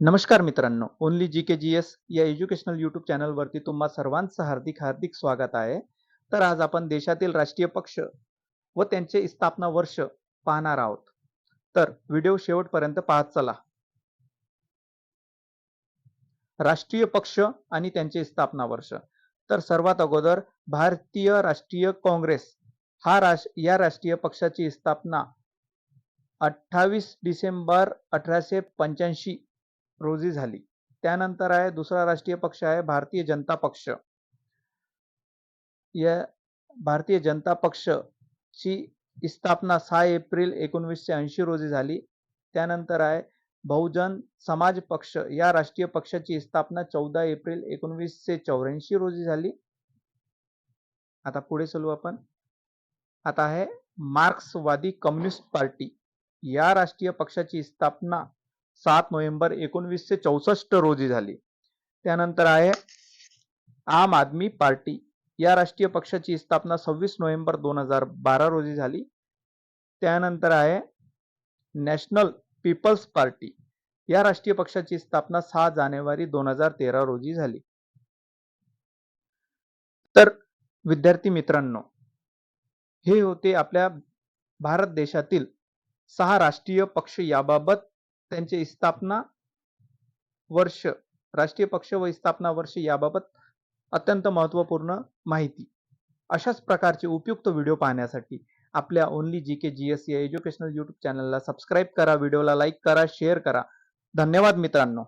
नमस्कार मित्रांनो only G K G S या एज्युकेशनल युट्यूब चॅनलवरती तुम्हा सर्वांचं हार्दिक हार्दिक स्वागत आहे. तर आज आपण देशातील राष्ट्रीय पक्ष व त्यांचे स्थापना वर्ष पाहणार आहोत. तर व्हिडिओ शेवटपर्यंत पाहत चला. राष्ट्रीय पक्ष आणि त्यांचे स्थापना वर्ष. तर सर्वात अगोदर भारतीय राष्ट्रीय काँग्रेस हा राश या राष्ट्रीय पक्षाची स्थापना अठ्ठावीस डिसेंबर अठराशे पंच्याऐंशी रोजी झाली. त्यानंतर आहे दुसरा राष्ट्रीय पक्ष आहे भारतीय जनता पक्ष. या भारतीय जनता पक्षची स्थापना सहा एप्रिल एकोणवीसशे ऐंशी रोजी झाली. त्यानंतर आहे बहुजन समाज पक्ष या राष्ट्रीय पक्षाची स्थापना चौदा एप्रिल एकोणवीसशे चौऱ्याऐंशी रोजी झाली. आता पुढे चलू आपण. आता आहे मार्क्सवादी कम्युनिस्ट पार्टी या राष्ट्रीय पक्षाची स्थापना सात नोव्हेंबर एकोणवीसशे चौसष्ट रोजी झाली. त्यानंतर आहे आम आदमी पार्टी. या राष्ट्रीय पक्षाची स्थापना सव्वीस नोव्हेंबर दोन हजार बारा रोजी झाली. त्यानंतर आहे नॅशनल पीपल्स पार्टी. या राष्ट्रीय पक्षाची स्थापना सहा जानेवारी दोन हजार तेरा रोजी झाली. तर विद्यार्थी मित्रांनो हे होते आपल्या भारत देशातील सहा राष्ट्रीय पक्ष याबाबत त्यांचे स्थापना वर्ष राष्ट्रीय पक्ष व स्थापना वर्ष याबाबत अत्यंत महत्त्वपूर्ण माहिती. अशाच प्रकारचे उपयुक्त व्हिडिओ पाहण्यासाठी आपल्या only G K G S या एज्युकेशनल यूट्यूब चॅनलला सबस्क्राईब करा व्हिडिओला लाईक करा शेअर करा. धन्यवाद मित्रांनो.